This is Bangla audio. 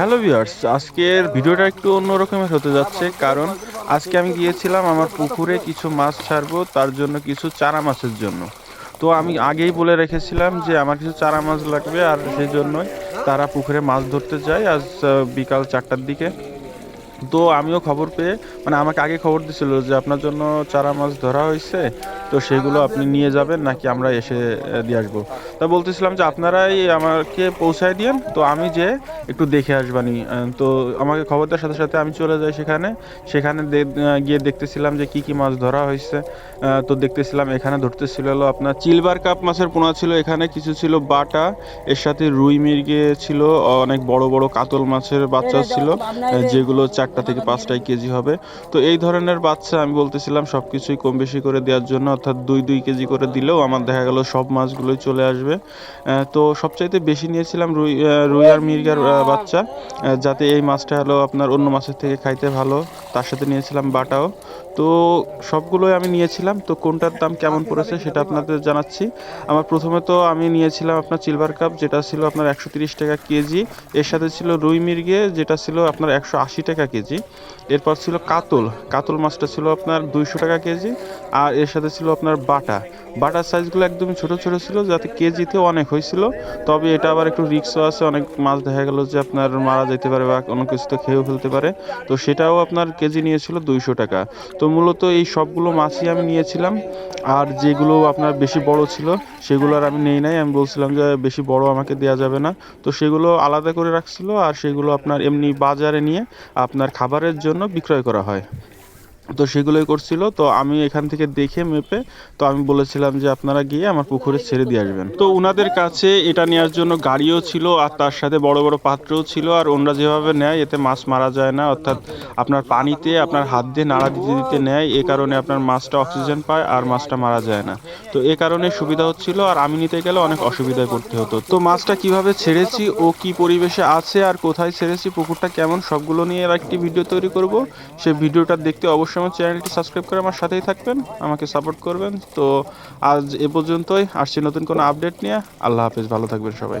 হ্যালো ভিউয়ার্স আজকের ভিডিওটা একটু অন্যরকমের হতে যাচ্ছে, কারণ আজকে আমি গিয়েছিলাম আমার পুকুরে কিছু মাছ ছাড়বো, তার জন্য কিছু চারা মাছের জন্য। তো আমি আগেই বলে রেখেছিলাম যে আমার কিছু চারা মাছ লাগবে আর সেই জন্যই তারা পুকুরে মাছ ধরতে যায় আজ বিকাল চারটার দিকে। তো আমিও খবর পেয়ে মানে আমাকে আগে খবর দিছিল যে আপনার জন্য চারা মাছ ধরা হয়েছে তো সেগুলো আপনি নিয়ে যাবেন নাকি আমরা এসে দিয়ে আসব? তা বলতেছিলাম যে আপনারাই আমাকে পৌঁছায় দিয়েন তো আমি যে একটু দেখে আসবানি। তো আমাকে খবর দেওয়ার সাথে সাথে আমি চলে যাই সেখানে। সেখানে গিয়ে দেখতেছিলাম যে কি কি মাছ ধরা হয়েছে। তো দেখতেছিলাম এখানে ধরতেছিল আপনার চিলবার কাপ মাছের পোনা ছিল এখানে কিছু ছিল বাটা এর সাথে রুই মির্গে ছিল অনেক বড় বড় কাতল মাছের বাচ্চা ছিল যেগুলো চারটা থেকে পাঁচটাই কেজি হবে। তো এই ধরনের বাচ্চা আমি বলতেছিলাম সব কিছুই কম বেশি করে দেওয়ার জন্য অর্থাৎ দুই দুই কেজি করে দিলেও আমার দেখা গেল সব মাছগুলোই চলে আসবে। তো সবচাইতে বেশি নিয়েছিলাম রুই রুই আর মির্গার বাচ্চা। যাতে এই মাছটা হলো আপনার অন্য মাছের থেকে খাইতে ভালো, তার সাথে নিয়েছিলাম বাটাও। তো সবগুলোই আমি নিয়েছিলাম। তো কোনটার দাম কেমন পড়েছে সেটা আপনাদের জানাচ্ছি। আমার প্রথমে তো আমি নিয়েছিলাম আপনার সিলভার কাপ যেটা ছিল আপনার একশো তিরিশ টাকা কেজি। এর সাথে ছিল রুই মির্গে, যেটা ছিল আপনার একশো আশি টাকা কেজি। এরপর ছিল কাতল। কাতল মাছটা ছিল আপনার দুইশো টাকা কেজি। আর এর সাথে ছিল আপনার বাটা। বাটার সাইজগুলো একদমই ছোট ছোট ছিল, যাতে কেজিতে অনেক হয়েছিল। তবে এটা আবার একটু রিক্সও আছে। অনেক মাছ দেখা গেল যে আপনার মারা যেতে পারে বা অনেক কিছুতে খেয়েও ফেলতে পারে। তো সেটাও আপনার কেজি নিয়েছিল দুইশো টাকা। তো মূলত এই সবগুলো মাছই আমি নিয়েছিলাম। আর যেগুলো আপনার বেশি বড় ছিল, সেগুলো আর আমি নেই নাই। আমি বলছিলাম যে বেশি বড় আমাকে দেওয়া যাবে না। তো সেগুলো আলাদা করে রাখছিল। আর সেগুলো আপনার এমনি বাজারে নিয়ে আপনার খাবারের জন্য বিক্রয় করা হয়। তো সেগুলোই করছিল। তো আমি এখান থেকে দেখে মেপে, তো আমি বলেছিলাম যে আপনারা গিয়ে আমার পুকুরে ছেড়ে দিয়ে আসবেন। তো ওনাদের কাছে এটা নেওয়ার জন্য গাড়িও ছিল আর তার সাথে বড় বড় পাত্রও ছিল আর ওনারা যেভাবে নেয়, এতে মাছ মারা যায় না। অর্থাৎ আপনার পানিতে আপনার হাত দিয়ে নাড়া দিতে দিতে নেয়, এ কারণে আপনার মাছটা অক্সিজেন পায় আর মাছটা মারা যায় না। তো এ কারণে সুবিধা হচ্ছিল আর আমি নিতে গেলে অনেক অসুবিধায় পড়তে হতো। তো মাছটা কীভাবে ছেড়েছি, ও কি পরিবেশে আছে আর কোথায় ছেড়েছি, পুকুরটা কেমন, সবগুলো নিয়ে আর একটি ভিডিও তৈরি করব। সেই ভিডিওটা দেখতে অবশ্যই আমার চ্যানেলটি সাবস্ক্রাইব করে আমার সাথেই থাকবেন, আমাকে সাপোর্ট করবেন। তো আজ এ পর্যন্তই, আসছি নতুন কোনো আপডেট নিয়ে। আল্লাহ হাফিজ, ভালো থাকবেন সবাই।